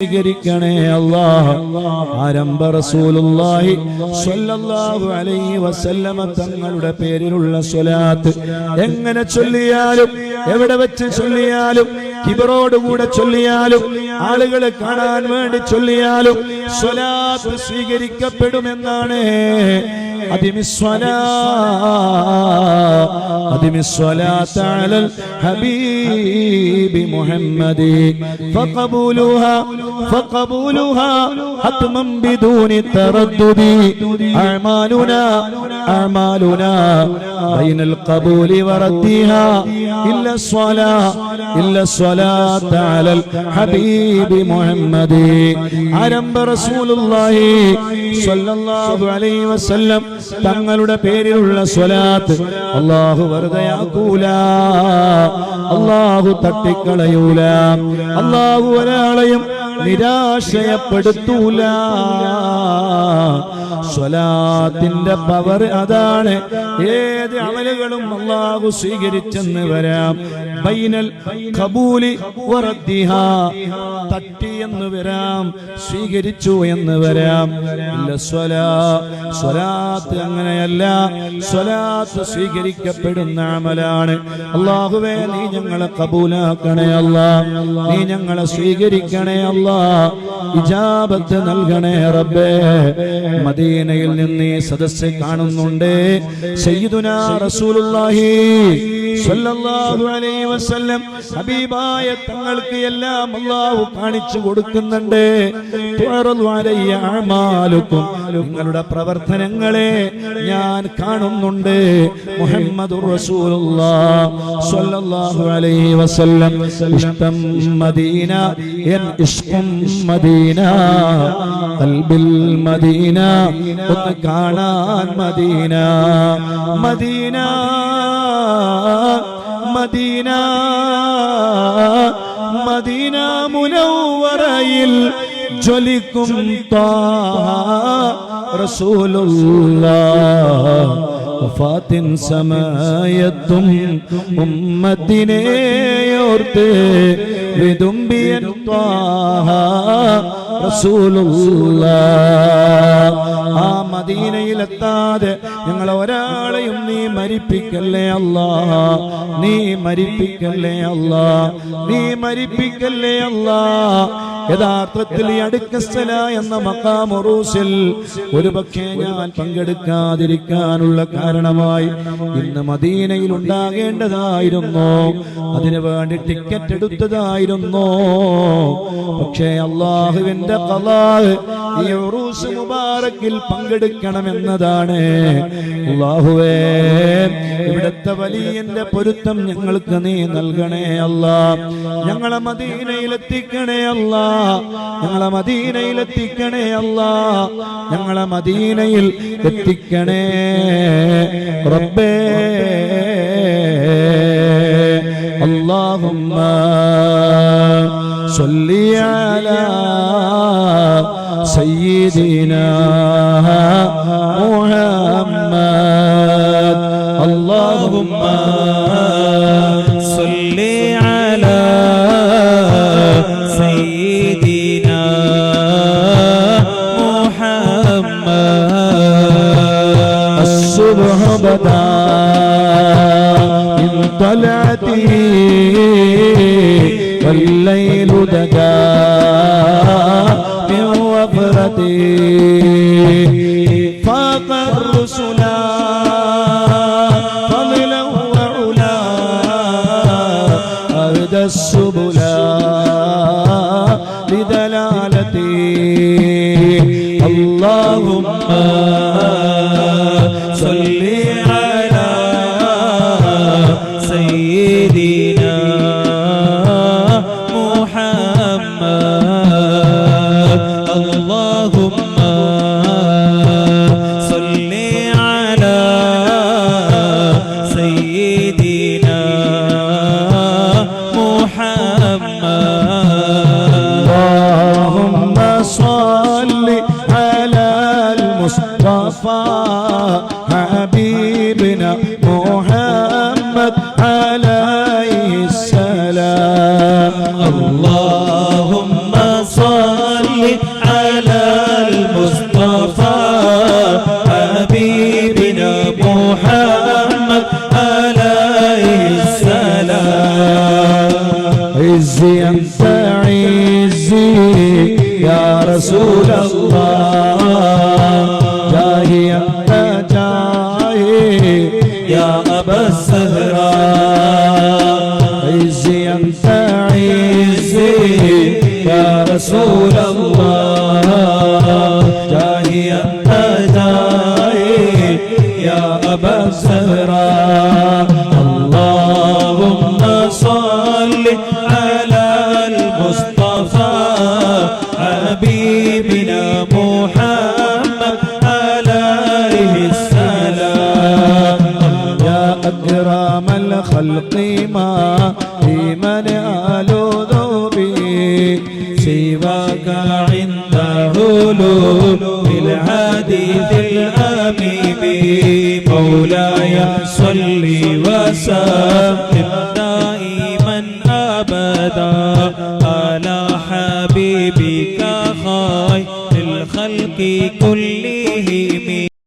സ്വീകരിക്കണേ അല്ലാഹ് ആരംഭ റസൂലുള്ളാഹി സ്വല്ലല്ലാഹു അലൈഹി വസല്ലമ തങ്ങളുടെ പേരിലുള്ള സ്വലാത്ത്. എങ്ങനെ ചൊല്ലിയാലും എവിടെ വെച്ച് ചൊല്ലിയാലും കിബറോടുകൂടെ ചൊല്ലിയാലും ആളുകളെ കാണാൻ വേണ്ടി ചൊല്ലിയാലും സ്വലാത്ത് സ്വീകരിക്കപ്പെടുമെന്നാണ് أدم الصلاة أدم الصلاة على الحبيب محمد فقبولها فقبولها حتما بدون التردد. أعمالنا أعمالنا بين القبول وردها إلا الصلاة إلا الصلاة على الحبيب محمد. علم رسول الله صلى الله عليه وسلم തങ്ങളുടെ പേരിലുള്ള സ്വലാത്ത് അള്ളാഹു വെറുതെയാക്കൂല. അള്ളാഹു തട്ടിക്കളയൂല. അള്ളാഹു ഒരാളെയും നിരാശയപ്പെടുത്തൂല. സ്വലാത്തിന്റെ പവർ അതാണ്. ഏത് അമലുകളും അള്ളാഹു സ്വീകരിച്ചെന്ന് വരാം. ബൈനൽ കബൂലി തട്ടി എന്ന് വരാം. സ്വീകരിച്ചു എന്ന് വരാം. സ്വലാത്ത് അങ്ങനെയല്ല. സ്വലാത്ത് സ്വീകരിക്കപ്പെടുന്ന അമലാണ്. അള്ളാഹുവേ നീ ഞങ്ങളെ കബൂലാക്കണേ അല്ലാ. നീ ഞങ്ങളെ സ്വീകരിക്കണേ അല്ലാ. ഇജാബത്ത് നൽകണേ റബ്ബേ. മദീനയിൽ നിന്ന് സദസ്സ് കാണുന്നുണ്ട്. സയ്യിദുനാ റസൂലുള്ളാഹി സ്വല്ലല്ലാഹു അലൈഹി വസല്ലം ഹബീബായ തങ്ങൾക്ക് എല്ലാം അല്ലാഹു കാണിച്ചു കൊടുക്കുന്നുണ്ട്. നിങ്ങളുടെ പ്രവർത്തനങ്ങളെ ഞാൻ കാണുന്നുണ്ട്. മുഹമ്മദ് സ്വല്ലല്ലാഹു അലൈഹി വസല്ലം. ഇഷ്ടം മദീന മദീന ഒന്ന് കാണാൻ മദീന. മദീന മദീന മദീന മുനവറയിൽ ജ്വലിക്കും റസൂലുള്ള വഫാത്തിൻ സമയത്തും ഉമ്മത്തിനെയോർത്ത് വിതുമ്പിയൻ ത്വാഹ റസൂലുള്ള. ആ മദീനയിലെത്താതെ ഞങ്ങൾ ഒരാളെയും നീ മരിപ്പിക്കല്ലേ അല്ലാ. നീ മരിപ്പിക്കല്ലേ അല്ലാ. നീ മരിപ്പിക്കല്ലേ അല്ലാ. യഥാർത്ഥത്തിൽ ഈ അടുക്കസ്ഥല എന്ന മക്കാമൊറൂസിൽ ഒരു പക്ഷേ ഞാൻ പങ്കെടുക്കാതിരിക്കാനുള്ള കാരണമായി ഇന്ന് മദീനയിൽ ഉണ്ടാകേണ്ടതായിരുന്നു. അതിനു വേണ്ടി ടിക്കറ്റ് എടുത്തതായിരുന്നു. പക്ഷേ അള്ളാഹുവിന്റെ ഈ ഉറൂസ് മുബാറക്കിൽ പങ്കെടുക്കണമെന്നതാണ്. അള്ളാഹുവേ ഇവിടുത്തെ വലിയന്റെ പൊരുത്തം ഞങ്ങൾക്ക് നീ നൽകണേ അല്ല. ഞങ്ങളെ മദീനയിലെത്തിക്കണേ അല്ല. ഞങ്ങളെ മദീനയിലെത്തിക്കണേ അല്ല ഞങ്ങളെ മദീനയിൽ എത്തിക്കണേ റബ്ബേ اللهم صل على سيدنا محمد اللهم بدا من طلعته والليل دجا من وفرته فاق الرسل فضلا وعلا. أرد السبل صل على اللهم صل على المصطفى حبيبنا محمد عليه السلام. عزي أنت عزي يا رسول الله. جاهي أنت جاهي يا أبا السلام. بالحديث الأميم مولاي صلي وسلم. دائما أبدا على حبيبك خير الخلق